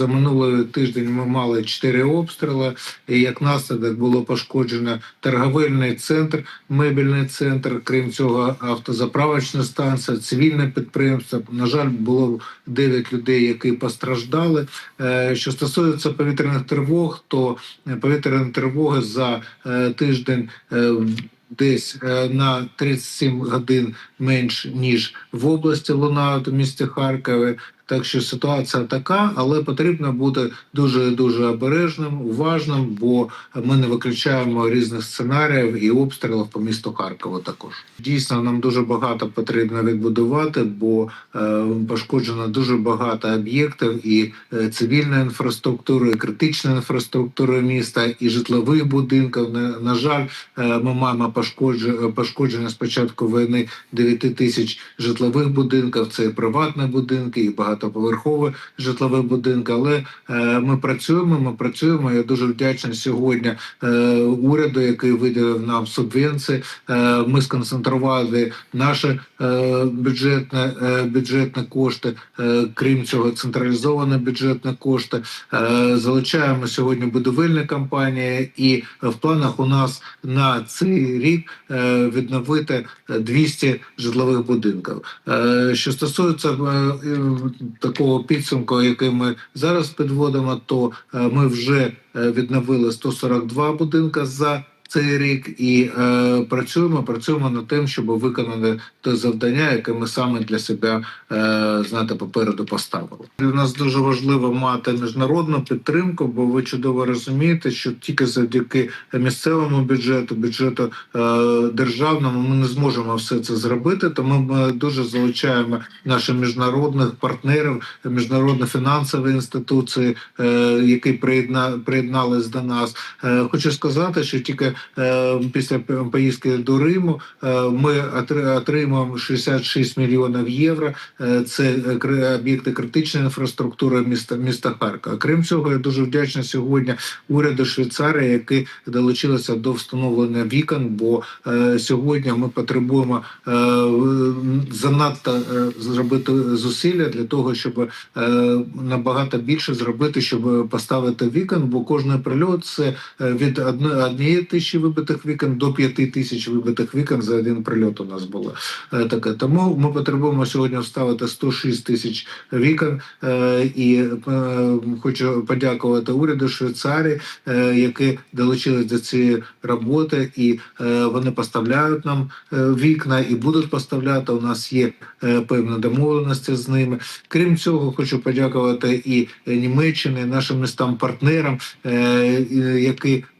за минулий тиждень ми мали чотири обстріли, і як наслідок було пошкоджено торговельний центр, мебельний центр. Крім цього, автозаправочна станція, цивільне підприємство. На жаль, було 9 людей, які постраждали. Е, Що стосується повітряних тривог, то е, повітряні тривоги за е, тиждень. Десь на 37 годин менш ніж в області лунають у місті Харкові. Так що ситуація така, але потрібно бути дуже дуже обережним, уважним, бо ми не виключаємо різних сценаріїв і обстрілів по місту Харкову. Також дійсно нам дуже багато потрібно відбудувати, бо е, пошкоджено дуже багато об'єктів і е, цивільної інфраструктури, і критичної інфраструктури міста, і житлових будинків. На, на жаль, е, ми маємо пошкодження, пошкодження з початку війни 9 тисяч житлових будинків. Це і приватні будинки, і багатоповерхові житлові будинки. Але е, ми працюємо. Ми працюємо. Я дуже вдячний сьогодні е, уряду, який виділив нам субвенції. Е, ми сконцентрували наші бюджетні, бюджетні кошти. Крім цього, централізовані бюджетні кошти. Залучаємо сьогодні будівельні компанії, і в планах у нас на цей рік відновити 200 житлових будинків. Що стосується такого підсумку, який ми зараз підводимо, то е, ми вже е, відновили 142 будинка за. Цей рік і е, працюємо, працюємо над тим, щоб виконати те завдання, яке ми саме для себе е, знаєте, попереду поставили. Для нас дуже важливо мати міжнародну підтримку, бо ви чудово розумієте, що тільки завдяки місцевому бюджету, бюджету е, державному, ми не зможемо все це зробити. Тому ми дуже залучаємо наших міжнародних партнерів, міжнародні фінансові інституції, е, які приєдна приєднались до нас. Е, хочу сказати, що тільки після поїздки до Риму е, ми отримуємо отримаємо 66 мільйонів євро. Е, Це е, об'єкти критичної інфраструктури міста міста Харкова. Крім цього, я дуже вдячний сьогодні уряду Швейцарії, які долучилися до встановлення вікон. Бо е, сьогодні ми потребуємо е, занадто е, зробити зусилля для того, щоб е, набагато більше зробити, щоб поставити вікон. Бо кожний прильот це е, від однієї тисячі вибитих вікон до п'яти тисяч вибитих вікон за один прильот. У нас було таке. Тому ми потребуємо сьогодні вставити 106 тисяч вікон. І хочу подякувати уряду Швейцарії, які долучились до цієї роботи, і вони поставляють нам вікна і будуть поставляти. У нас є певна певні домовленості з ними. Крім цього, хочу подякувати і Німеччині, нашим містам партнерам, е, які е,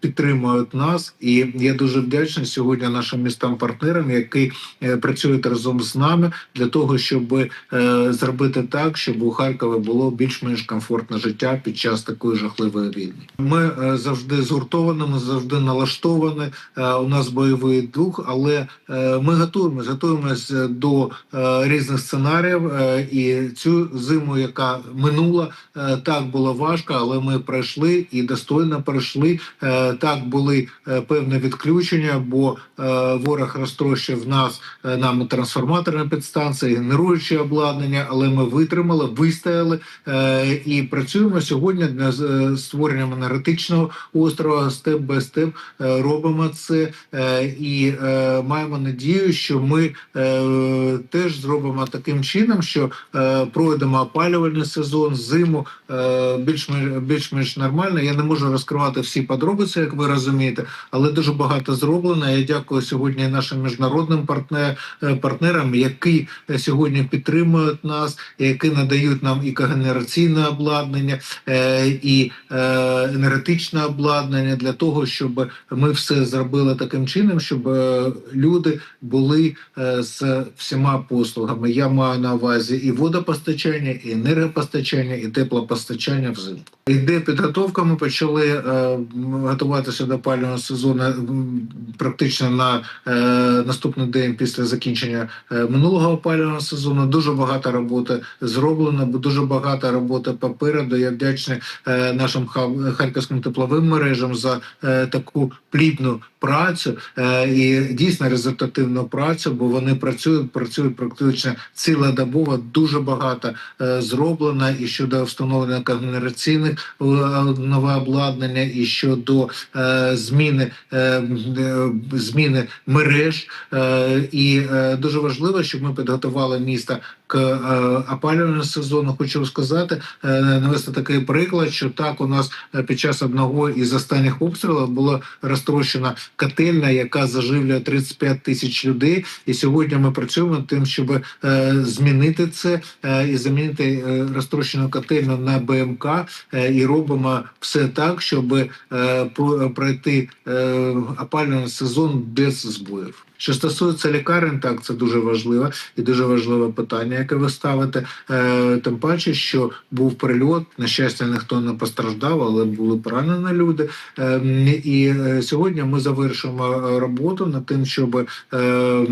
підтримують нас. І я дуже вдячний сьогодні нашим містам партнерам, які е, працюють разом з нами для того, щоб е, зробити так, щоб у Харкові було більш-менш комфортне життя під час такої жахливої війни. Ми е, завжди згуртовані, ми завжди налаштовані. Е, У нас бойовий дух, але е, ми готуємося, готуємося до е, різних сценаріїв. е, І цю зиму, яка минула, е, так було важко, але ми пройшли і достойно пройшли. Е, Так були е, певні відключення, бо е, ворог розтрощив нас нам трансформаторні підстанції, генеруючі обладнання, але ми витримали, вистояли і працюємо сьогодні для створення енергетичного острова. Степ бай степ робимо це і маємо надію, що ми теж зробимо таким чином, що пройдемо опалювальний сезон, зиму більш-менш більш-менш нормально. Я не можу розкривати всі подробиці, як ви розумієте, але дуже багато зроблено. Я дякую сьогодні нашим міжнародним е, партнерам, які е, сьогодні підтримують нас, які надають нам і когенераційне обладнання, е, і енергетичне обладнання для того, щоб ми все зробили таким чином, щоб люди були з всіма послугами. Я маю на увазі і водопостачання, і енергопостачання, і теплопостачання взимку. Йде підготовка. Ми почали готуватися до пального сезону практично на е, наступний день після закінчення е, минулого опалювального сезону. Дуже багато роботи зроблено, дуже багато роботи попереду. Я вдячний е, нашим харківським тепловим мережам за таку плідну працю е, і дійсно результативну працю, бо вони працюють, працюють практично цілодобово. Дуже багато е, зроблено і щодо встановлення когенераційних е, нове обладнання, і щодо зміни зміни мереж. І дуже важливо, щоб ми підготували місто к е, опалювальному сезону. Хочу розказати, е, навести такий приклад, що так у нас е, під час одного із останніх обстрілів була розтрощена котельня, яка заживлює 35 тисяч людей. І сьогодні ми працюємо тим, щоб змінити це і замінити розтрощену котельню на БМК. І робимо все так, щоб про- пройти опалювальний сезон без збоїв. Що стосується лікарень, так це дуже важливо і дуже важливе питання, яке ви ставите. Е, тим паче, що був прильот. На щастя, ніхто не постраждав, але були поранені люди. Е, і сьогодні ми завершуємо е, роботу над тим, щоб, е,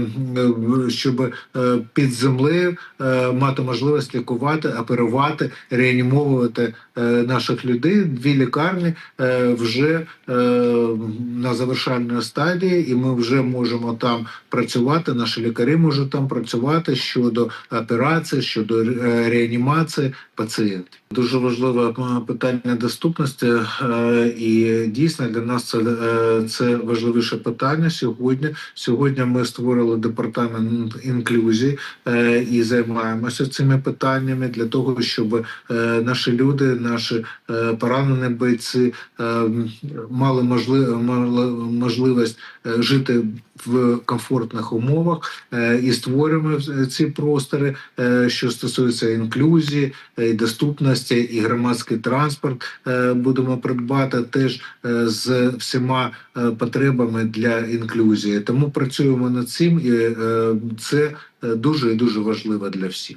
щоб е, під землею е, мати можливість лікувати, оперувати, реанімовувати наших людей. Дві лікарні вже на завершальній стадії, і ми вже можемо там працювати. Наші лікарі можуть там працювати щодо операції, щодо е, реанімації пацієнтів. Дуже важливе е, питання доступності, е, і дійсно для нас це, е, це важливіше питання сьогодні. Сьогодні ми створили департамент інклюзії і займаємося цими питаннями для того, щоб наші люди, наші поранені бойці мали можливість жити в комфортних умовах і створюємо ці простори, що стосується інклюзії, і доступності, і громадський транспорт е, будемо придбати теж е, з всіма е, потребами для інклюзії. Тому працюємо над цим, і це дуже і дуже важливо для всіх.